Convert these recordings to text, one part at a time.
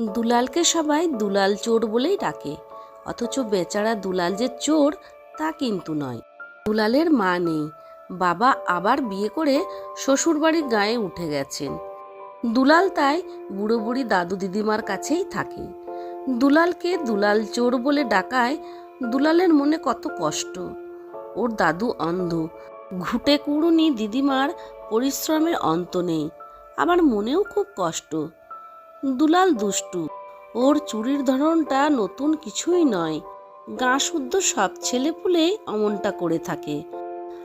দুলালকে সবাই দুলাল চোর বলেই ডাকে। অথচ বেচারা দুলাল যে চোর, তা কিন্তু নয়। দুলালের মা নেই। বাবা আবার বিয়ে করে শ্বশুরবাড়ির গায়ে উঠে গেছেন। দুলাল তাই বুড়ো বুড়ি দাদু দিদিমার কাছেই থাকে। দুলালকে দুলাল চোর বলে ডাকায় দুলালের মনে কত কষ্ট। ওর দাদু অন্ধ। ঘুটে কুড়ুনি দিদিমার পরিশ্রমের অন্ত নেই। আবার মনেও খুব কষ্ট। দুলাল দুষ্টু। ওর চুরির ধরনটা নতুন কিছুই নয়। গা শুদ্ধ সব ছেলেপুলেই অমনটা করে থাকে।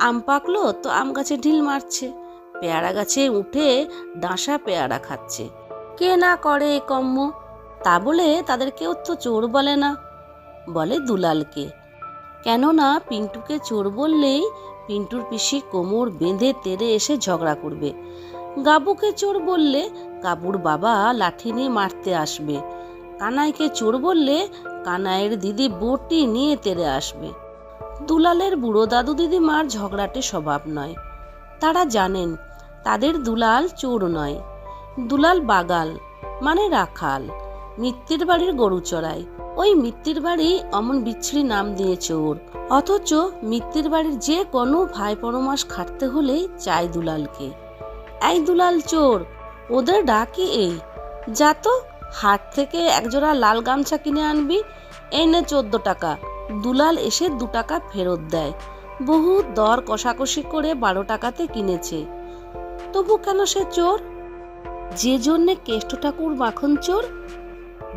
আম পাকলো তো আম গাছে ঢিল মারছে। পেয়ারা গাছে উঠে ডাঁসা পেয়ারা খাচ্ছে। কে না করে এ কম্ম? তা বলে তাদের কেউ তো চোর বলে না, বলে দুলালকে। কেননা পিন্টুকে চোর বললেই পিন্টুর পিসি কোমর বেঁধে তেড়ে এসে ঝগড়া করবে। গাবুকে চোর বললে গাবুর বাবা লাঠি নিয়ে মারতে আসবে। কানাইকে চোর বললে কানাইয়ের দিদি বটি নিয়ে তেড়ে আসবে। দুলালের বুড়ো দাদু দিদিমার ঝগড়াটে স্বভাব নয়। তারা জানেন, তাদের দুলাল চোর নয়। দুলাল বাগাল মানে রাখাল। মিত্তির বাড়ির গরু চড়ায়। ওই মিত্তির বাড়ি অমন বিচ্ছিরি নাম দিয়েছে ওর অথচ মিত্তির বাড়ির যে কোনো ভাই পরমাস খাটতে হলেই চায় দুলালকে। এই দুলাল চোর ওদের ডাকি এই। যা তো, হাট থেকে একজোড়া লাল গামছা কিনে আনবি এনে চোদ্দ টাকা। দুলাল এসে দু টাকা ফেরত দেয়। বহু দর কষাকষি করে বারো টাকাতে কিনেছে। তবু কেন সে চোর? যে জন্যে কেষ্ট ঠাকুর মাখন চোর?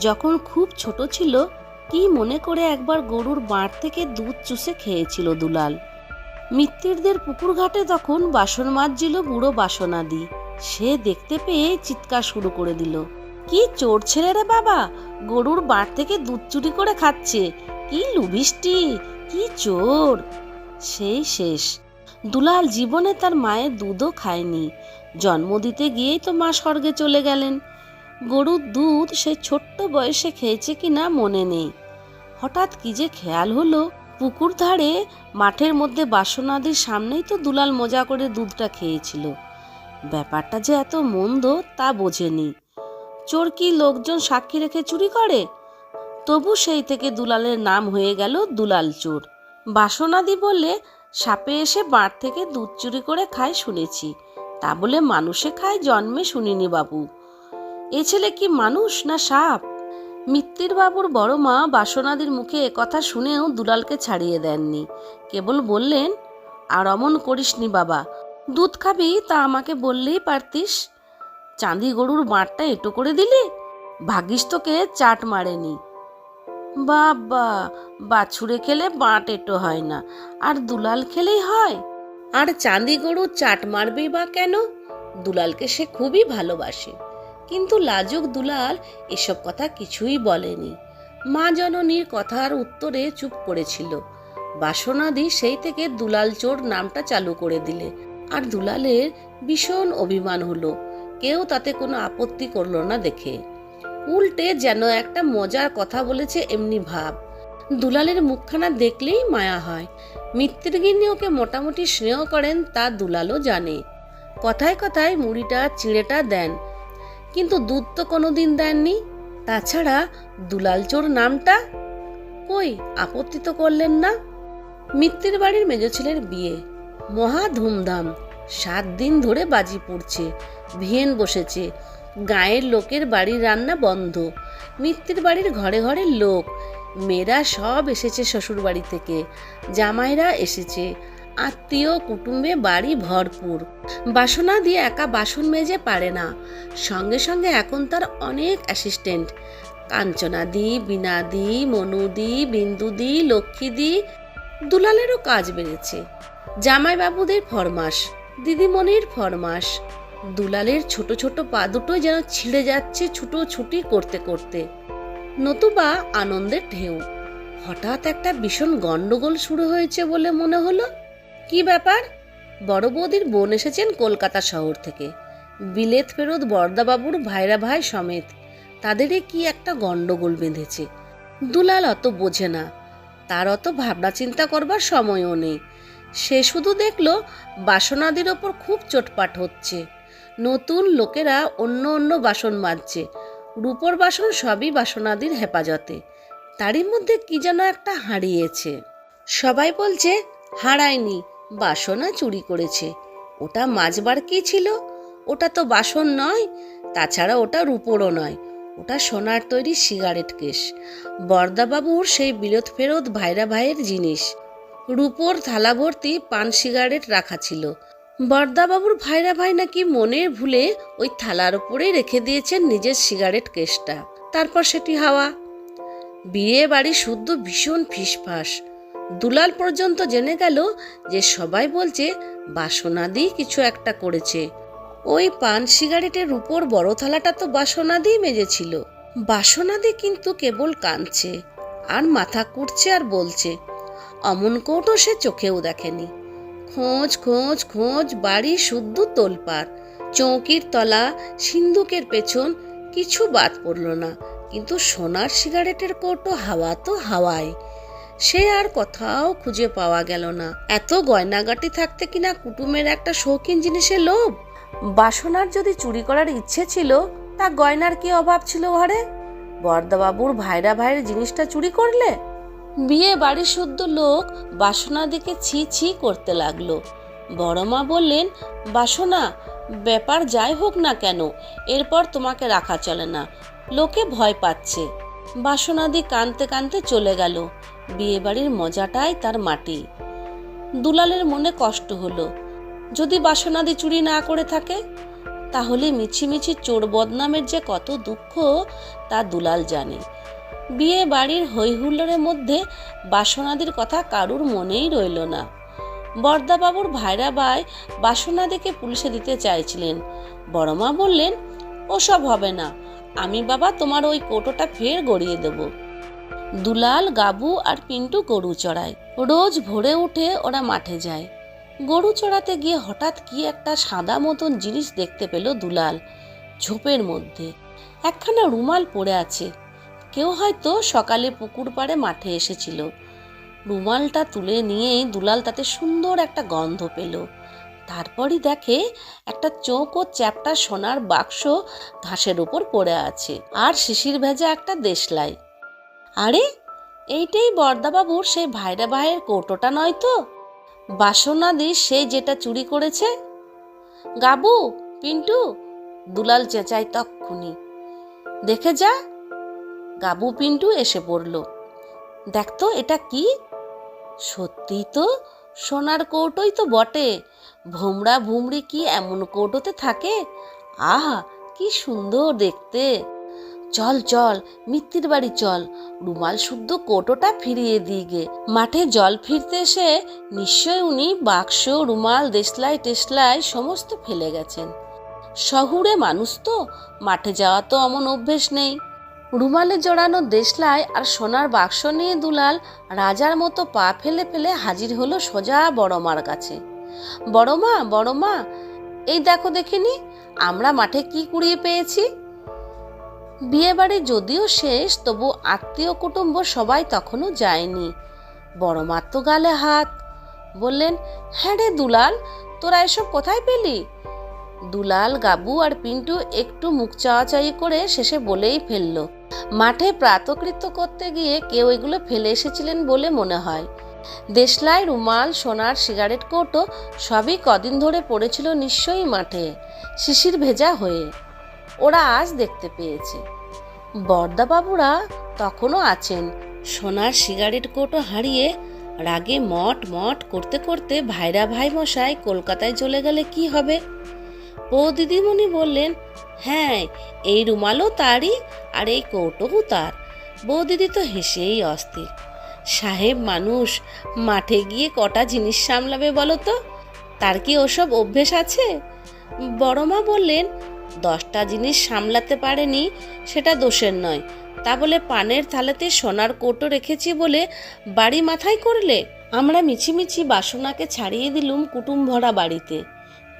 যখন খুব ছোট ছিল, কি মনে করে একবার গরুর বাঁট থেকে দুধ চুষে খেয়েছিল দুলাল। মিত্তিরদের পুকুর ঘাটে তখন বাসন মাজছিল বুড়ো বাসনাদি। সে দেখতে পেয়ে চিৎকার শুরু করে দিল। কি চোর ছেলে রে বাবা! গরুর বাঁট থেকে দুধ চুরি করে খাচ্ছে। কি লুবিষ্টি কি চোর! সেই শেষ। দুলাল জীবনে তার মায়ের দুধও খায়নি। জন্ম দিতে গিয়েই তো মা স্বর্গে চলে গেলেন। গরুর দুধ সে ছোট্ট বয়সে খেয়েছে কি না মনে নেই। হঠাৎ কি যে খেয়াল হলো, পুকুর ধারে মাঠের মধ্যে বাসনাদির সামনেই তো দুলাল মজা করে দুধটা খেয়েছিল। ব্যাপারটা যে এত মন্দ তা বোঝেনি। চোর কি লোকজন সাক্ষী রেখে চুরি করে? তবু সেই থেকে দুলালের নাম হয়ে গেল দুলাল চোর। বাসনাদি বললে সাপে এসে বাঁট থেকে দুধ চুরি করে খায় শুনেছি। তা বলে মানুষে খায়, জন্মে শুনিনি বাবু। এ ছেলে কি মানুষ না সাপ? মিত্তির বাবুর বড় মা বাসনাদির মুখে কথা শুনেও দুলালকে ছাড়িয়ে দেননি। কেবল বললেন, আর অমন করিসনি বাবা দুধ খাবি তা আমাকে বললেই পারতিস। চাঁদি গরুর বাঁটটা এটো করে দিলি? ভাগিস তোকে চাট মারেনি। বাবা, বাছুরে খেলে বাঁট এটো হয় না, আর দুলাল খেলেই হয়। আর চাঁদি গরু চাট মারবেই বা কেন? দুলালকে সে খুবই ভালোবাসে। কিন্তু লাজুক দুলাল এসব কথা কিছুই বলেনি। মা জননীর কথার উত্তরে চুপ করেছিল। বাসনাদি সেই থেকে দুলাল চোর নামটা চালু করে দিলে। আর দুলালের ভীষণ অভিমান হলো। কেউ তাতে কোনো আপত্তি করল না দেখে। উল্টে যেন একটা মজার কথা বলেছে এমনি ভাব। দুলালের মুখখানা দেখলেই মায়া হয়। মিত্রগিন্নি ওকে মোটামুটি স্নেহ করেন তা দুলালও জানে। কথায় কথায় মুড়িটা, চিড়েটা দেন। কিন্তু দুধ তো কোনোদিন দেননি। তাছাড়া দুলাল চোর নামটা? কই, আপত্তি তো করলেন না। মিত্তির বাড়ির মেজ ছেলের বিয়ে। মহা ধুমধাম। সাত দিন ধরে বাজি পড়ছে, ভিয়েন বসেছে। গায়ের লোকের বাড়ির রান্না বন্ধ, মিত্তির বাড়ির ঘরে ঘরে লোক। মেয়েরা সব এসেছে শ্বশুর বাড়ি থেকে, জামাইরা এসেছে। আত্মীয় কুটুম্বে বাড়ি ভরপুর। বাসনা দিয়ে একা বাসন মেজে পারে না। সঙ্গে সঙ্গে এখন তার অনেক অ্যাসিস্ট্যান্ট কাঞ্চনাদি বিনাদি মনুদি বিন্দুদি লক্ষ্মীদি দুলালেরও কাজ বেড়েছে। জামাইবাবুদের ফরমাস দিদিমণির ফরমাস দুলালের ছোট ছোট পা দুটোই যেন ছিঁড়ে যাচ্ছে ছুটো ছুটি করতে করতে। নতুবা আনন্দের ঢেউ। হঠাৎ একটা ভীষণ গন্ডগোল শুরু হয়েছে বলে মনে হলো। কি ব্যাপার? বড় বৌদির বোন এসেছেন কলকাতা শহর থেকে। বিলেত ফেরত বর্দাবাবুর ভাইরা ভাই সমেত। তাদেরই কি একটা গন্ডগোল বেঁধেছে। দুলাল অত বোঝে না। তার অত ভাবনা চিন্তা করবার সময়ও নেই। সে শুধু দেখল বাসনাদির ওপর খুব চোটপাট হচ্ছে। নতুন লোকেরা অন্য অন্য বাসন মাজছে। রূপোর বাসন সবই বাসনাদির হেফাজতে। তারই মধ্যে কি যেন একটা হারিয়েছে। সবাই বলছে, হারায়নি, বাসনা চুরি করেছে। ওটা মাজবার কি ছিল? ওটা তো বাসন নয়, তাছাড়া ওটা রূপোরও নয়। ওটা সোনার তৈরি সিগারেট কেস বরদাবাবুর সেই বিরোধ ফেরত ভাইরা ভাইয়ের জিনিস। রূপোর থালা ভর্তি পান সিগারেট রাখা ছিল। বরদাবাবুর ভাইরা ভাই নাকি মনের ভুলে ওই থালার ওপরেই রেখে দিয়েছেন নিজের সিগারেট কেসটা। তারপর সেটি হাওয়া। বিয়ে বাড়ি শুদ্ধ ভীষণ ফিসফাস। দুলাল পর্যন্ত জেনে গেল যে সবাই বলছে, বাসনা বাসনাদি কিছু একটা করেছে। ওই পান সিগারেটের উপর বড় থালাটা তো বাসনাদি মেজেছিল। বাসনাদি কিন্তু কেবল কাঁদছে। আর মাথা কুটছে আর বলছে অমন কৌটো সে চোখেও দেখেনি। খোঁজ খোঁজ খোঁজ, বাড়ি শুদ্ধ তোলপার চৌকির তলা, সিন্ধুকের পেছন, কিছু বাদ পড়ল না। কিন্তু সোনার সিগারেটের কৌটো হাওয়া তো হাওয়ায় সে আর কোথাও খুঁজে পাওয়া গেল না। এত গয়নাগাটি থাকতে কিনা কুটুমের একটা শৌখিন জিনিসের লোভ? বাসনার যদি চুরি করার ইচ্ছে ছিল, তা গয়নার কি অভাব ছিল ঘরে? বর্দাবাবুর ভাইরা ভাইয়ের জিনিসটা চুরি করলে? বিয়ে বাড়ি শুদ্ধ লোক বাসনা দিকে ছি ছি করতে লাগল। বড় মা বললেন, বাসনা, ব্যাপার যাই হোক না কেন, এরপর তোমাকে রাখা চলে না। লোকে ভয় পাচ্ছে। বাসনাদি কানতে কানতে চলে গেল। বিয়ে বাড়ির মজাটাই তার মাটি। দুলালের মনে কষ্ট হলো। যদি বাসনাদি চুরি না করে থাকে, তাহলে মিছিমিছি চোর বদনামের যে কত দুঃখ, তা দুলাল জানে। বিয়ে বাড়ির হৈহুল্লোড়ের মধ্যে বাসনাদির কথা কারুর মনেই রইল না। বর্দাবাবুর ভাইরা ভাই বাসনাদিকে পুলিশে দিতে চাইছিলেন। বড়মা বললেন, ওসব হবে না, আমি বাবা তোমার ওই কোটোটা ফের গড়িয়ে দেব। দুলাল, গাবু আর পিন্টু গরু চড়ায়। রোজ ভোরে উঠে ওরা মাঠে যায়। গরু চড়াতে গিয়ে হঠাৎ কি একটা সাদা মতন জিনিস দেখতে পেল দুলাল ঝোপের মধ্যে। একখানা রুমাল পড়ে আছে। কেউ হয়তো সকালে পুকুর পাড়ে মাঠে এসেছিল। রুমালটা তুলে নিয়েই দুলাল তাতে সুন্দর একটা গন্ধ পেল। তারপরই দেখে একটা চোখ ও চ্যাপটা সোনার বাক্স ঘাসের উপর পড়ে আছে আর শিশির ভেজা একটা দেশলাই। আরে, এইটাই বর্দাবাবুর সেই ভাইরা ভাইয়ের কৌটোটা নয় তো? বাসনাদি সে যেটা চুরি করেছে। গাবু, পিন্টু, দুলাল চেঁচাই তক্ষুনি। দেখে যা গাবু পিন্টু এসে পড়ল। দেখতো এটা কি? সত্যি তো, সোনার কৌটোই তো বটে। ভোমরা ভুমড়ি কি এমন কৌটোতে থাকে? আহা, কি সুন্দর দেখতে। চল চল, মিত্তির বাড়ি চল। রুমাল শুদ্ধ কৌটোটা ফিরিয়ে দিয়ে গে। মাঠে জল ফিরতে এসে নিশ্চয় উনি বাক্স, রুমাল, দেশলাই, টেসলাই সমস্ত ফেলে গেছেন। শহুরে মানুষ তো, মাঠে যাওয়া তো অমন অভ্যেস নেই। রুমালে জড়ানো দেশলাই আর সোনার বাক্স নিয়ে দুলাল রাজার মতো পা ফেলে ফেলে হাজির হলো সোজা বড়মার কাছে। বড়মা বড়মা, এই দেখো দেখিনি, আমরা মাঠে কি কুড়িয়ে পেয়েছি? বিয়েবাড়ি যদিও শেষ, তবু আত্মীয় কুটুম্ব সবাই তখনও যায়নি। বড় মার তো গালে হাত। বললেন হ্যাঁ রে দুলাল, তোরা এসব কোথায় পেলি? দুলাল, গাবু আর পিন্টু একটু মুখ চাওয়াচাই করে শেষে বলেই ফেলল, মাঠে প্রাতকৃত্য করতে গিয়ে কেউ এগুলো ফেলে এসেছিলেন বলে মনে হয়। দেশলাই, রুমাল, সোনার সিগারেট কৌটো সবই কদিন ধরে পড়েছিল নিশ্চয়ই মাঠে, শিশির ভেজা হয়ে। ওরা আজ দেখতে পেয়েছে। বর্দাবাবুরা তখনও আছেন। সোনার সিগারেট কোটো হারিয়ে রাগে মট মট করতে করতে ভাইরা ভাই মশাই কলকাতায় চলে গেলে কি হবে? ও দিদিমণি বললেন হ্যাঁ এই রুমালও তারই আর এই কৌটোও তার। বৌদিদি তো হেসেই অস্থির। সাহেব মানুষ, মাঠে গিয়ে কটা জিনিস সামলাবে বলো তো? তার কি ওসব অভ্যেস আছে? বড়মা বললেন, দশটা জিনিস সামলাতে পারেনি, সেটা দোষের নয়। তা বলে পানের থালাতে সোনার কৌটো রেখেছি বলে বাড়ি মাথায় করলে আমরা মিছিমিছি বাসনাকে ছাড়িয়ে দিলুম কুটুম ভরা বাড়িতে।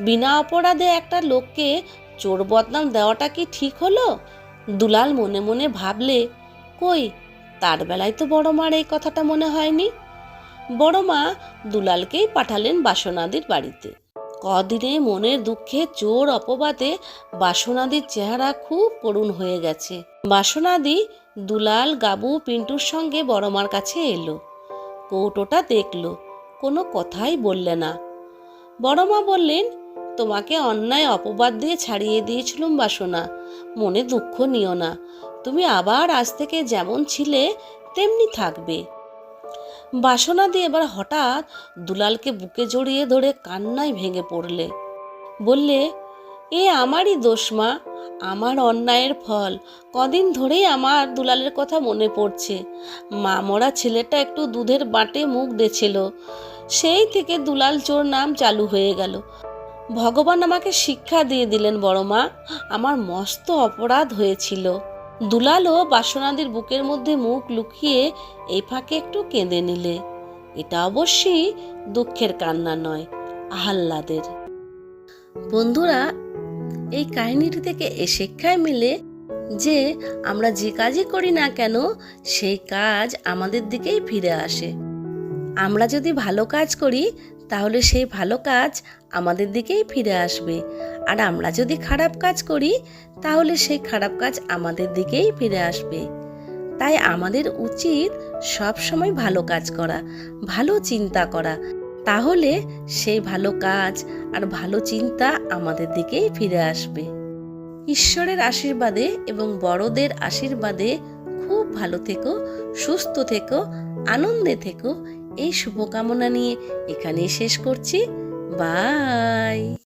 বিনা অপরাধে একটা লোককে চোর বদনাম দেওয়াটা কি ঠিক হলো? দুলাল মনে মনে ভাবলে, কই, তার বেলায় তো বড় মার এই কথাটা মনে হয়নি। বড় মা দুলালকেই পাঠালেন বাসনাদির বাড়িতে। কদিনে মনের দুঃখে চোর অপবাদে বাসনাদির চেহারা খুব করুণ হয়ে গেছে। বাসনাদি দুলাল, গাবু, পিন্টুর সঙ্গে বড়মার কাছে এলো। কৌটোটা দেখল, কোনো কথাই বললে না। বড়মা বললেন তোমাকে অন্যায় অপবাদ দিয়ে ছাড়িয়ে দিয়েছিলুম বাসনা। মনে দুঃখ নিও না। তুমি আবার আজ থেকে যেমন ছিলে, তেমনি থাকবে। বাসনা দিয়ে এবার হঠাৎ দুলালকে বুকে জড়িয়ে ধরে কান্নায় ভেঙে পড়লে। বললে, এ আমারই দোষ মা, আমার অন্যায়ের ফল। কদিন ধরেই আমার দুলালের কথা মনে পড়ছে। মা মরা ছেলেটা একটু দুধের বাটে মুখ দেছিল। সেই থেকে দুলাল চোর নাম চালু হয়ে গেল। ভগবান আমাকে শিক্ষা দিয়ে দিলেন বড় মা, আমার মস্ত অপরাধ হয়েছিল। দুলালও বাসনাদির বুকের মধ্যে মুখ লুকিয়ে এই ফাঁকে একটু কেঁদে নিলে। এটা অবশ্যই দুঃখের কান্না নয়, আহ্লাদের। বন্ধুরা, এই কাহিনীটি থেকে এ শিক্ষায় মিলে যে আমরা যে কাজই করি না কেন, সেই কাজ আমাদের দিকেই ফিরে আসে। আমরা যদি ভালো কাজ করি তাহলে সেই ভালো কাজ আমাদের দিকেই ফিরে আসবে। আর আমরা যদি খারাপ কাজ করি, তাহলে সেই খারাপ কাজ আমাদের দিকেই ফিরে আসবে। তাই আমাদের উচিত সব সময় ভালো কাজ করা, ভালো চিন্তা করা। তাহলে সেই ভালো কাজ আর ভালো চিন্তা আমাদের দিকেই ফিরে আসবে। ঈশ্বরের আশীর্বাদে এবং বড়দের আশীর্বাদে খুব ভালো থেকো, সুস্থ থেকো, আনন্দে থেকো। এই শুভকামনা নিয়ে এখানেই শেষ করছি। বাই।